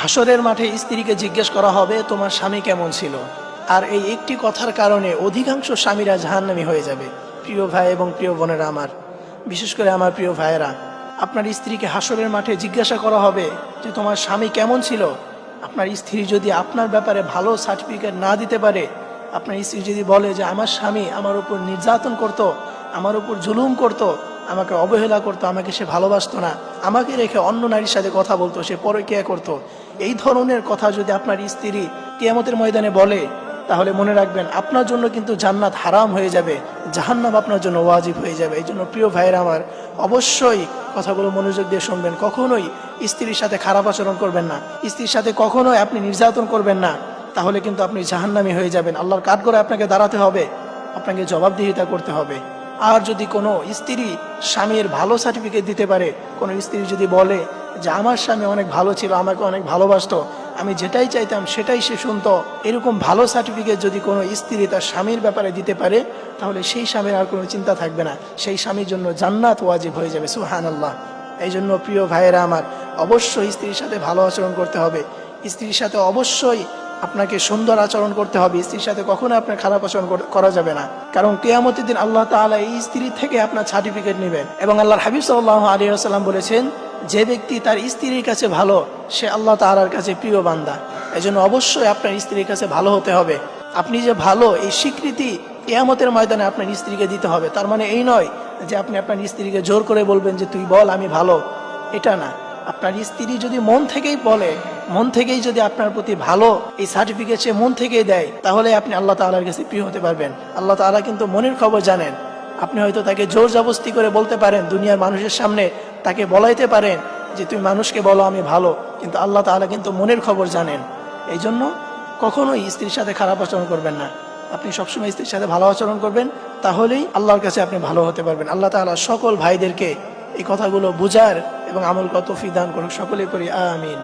হাসরের মাঠে স্ত্রীকে জিজ্ঞেস করা হবে, তোমার স্বামী কেমন ছিল? আর এই একটি কথার কারণে অধিকাংশ স্বামীরা জাহান্নামী হয়ে যাবে, প্রিয় ভাই এবং প্রিয় বোনেরা আমার। বিশেষ করে আমার প্রিয় ভাইয়েরা, আপনার স্ত্রীকে হাসরের মাঠে জিজ্ঞাসা করা হবে যে, তোমার স্বামী কেমন ছিল? আপনার স্ত্রী যদি আপনার ব্যাপারে ভালো সার্টিফিকেট না দিতে পারে, আপনার স্ত্রী যদি বলে যে, আমার স্বামী আমার উপর নির্যাতন করত, আমার উপর জুলুম করত আমাকে অবহেলা করতো, আমাকে সে ভালোবাসতো না। আমাকে রেখে অন্য নারীর সাথে কথা বলতো, সে পরকিয়া করত। এই ধরনের কথা যদি আপনার স্ত্রী কেয়ামতের ময়দানে বলে, তাহলে মনে রাখবেন, আপনার জন্য কিন্তু জান্নাত হারাম হয়ে যাবে, জাহান্নাম আপনার জন্য ওয়াজিব হয়ে যাবে। এই জন্য প্রিয় ভাইয়ের আমার, অবশ্যই কথাগুলো মনোযোগ দিয়ে শুনবেন। কখনোই স্ত্রীর সাথে খারাপ আচরণ করবেন না। স্ত্রীর সাথে কখনোই আপনি নির্যাতন করবেন না। তাহলে কিন্তু আপনি জাহান্নামী হয়ে যাবেন। আল্লাহর কাঠগড়ে আপনাকে দাঁড়াতে হবে, আপনাকে জবাবদিহিতা করতে হবে। আর যদি কোনো স্ত্রী স্বামীর ভালো সার্টিফিকেট দিতে পারে, কোনো স্ত্রী যদি বলে যে, আমার স্বামী অনেক ভালো ছিল, আমাকে অনেক ভালোবাসতো, আমি যেটাই চাইতাম সেটাই সে শুনতো, এরকম ভালো সার্টিফিকেট যদি কোনো স্ত্রী তার স্বামীর ব্যাপারে দিতে পারে, তাহলে সেই স্বামীর আর কোনো চিন্তা থাকবে না। সেই স্বামীর জন্য জান্নাত ওয়াজিব হয়ে যাবে সুহান আল্লাহ এই জন্য প্রিয় ভাইয়েরা আমার, অবশ্যই স্ত্রীর সাথে ভালো আচরণ করতে হবে। স্ত্রীর সাথে অবশ্যই আপনাকে সুন্দর আচরণ করতে হবে, স্ত্রীর সাথে কখনো আপনার খারাপ আচরণ করা যাবে না। কারণ কেয়ামতের দিন আল্লাহ তাআলা এই স্ত্রী থেকে আপনার সার্টিফিকেট নেবেন। এবং আল্লাহর হাবিব সাল্লাহ আলী বলেছেন, যে ব্যক্তি তার স্ত্রীর কাছে ভালো, সে আল্লাহ তাআলার কাছে প্রিয় বান্দা। এই জন্য অবশ্যই আপনার স্ত্রীর কাছে ভালো হতে হবে। আপনি যে ভালো, এই স্বীকৃতি কেয়ামতের ময়দানে আপনার স্ত্রীকে দিতে হবে। তার মানে এই নয় যে আপনি আপনার স্ত্রীকে জোর করে বলবেন যে, তুই বল, আমি ভালো। এটা না। আপনার স্ত্রী যদি মন থেকেই বলে মন থেকেই যদি আপনার প্রতি ভালো এই সার্টিফিকেট সে মন থেকেই দেয়, তাহলে আপনি আল্লাহ তাআলার কাছে প্রিয় হতে পারবেন। আল্লাহ তাআলা কিন্তু মনের খবর জানেন। আপনি হয়তো তাকে জোর জবস্তি করে বলতে পারেন, দুনিয়ার মানুষের সামনে তাকে বলাইতে পারেন যে, তুমি মানুষকে বলো, আমি ভালো। কিন্তু আল্লাহ তাআলা কিন্তু মনের খবর জানেন। এই জন্য কখনোই স্ত্রীর সাথে খারাপ আচরণ করবেন না। আপনি সবসময় স্ত্রীর সাথে ভালো আচরণ করবেন, তাহলেই আল্লাহর কাছে আপনি ভালো হতে পারবেন। আল্লাহ তাআলা সকল ভাইদেরকে এই কথাগুলো বুঝার এবং আমল কত ফি দান করুক। সকলে করি আমিন।